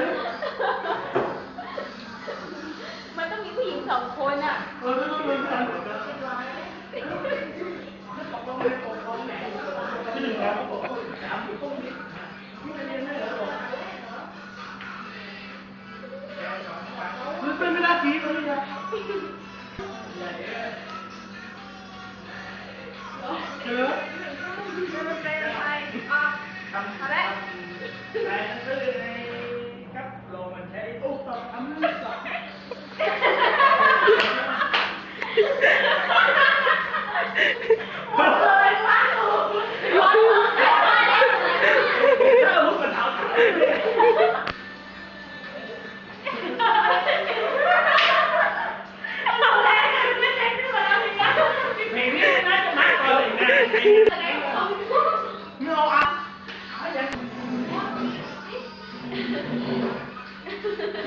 เลยมันต้องมีผู้หญิงสองคนอะเออต้องเป็นการหัวใจที่หนึ่งแล้วบอกถามอยู่ตรงนี้ไม่ได้เรียนได้เหรอบอกมันเป็นเวลาทีตรงนี้นะเจอทำอะไร 我做你师傅，我做你师傅。哈哈哈哈哈哈！啊。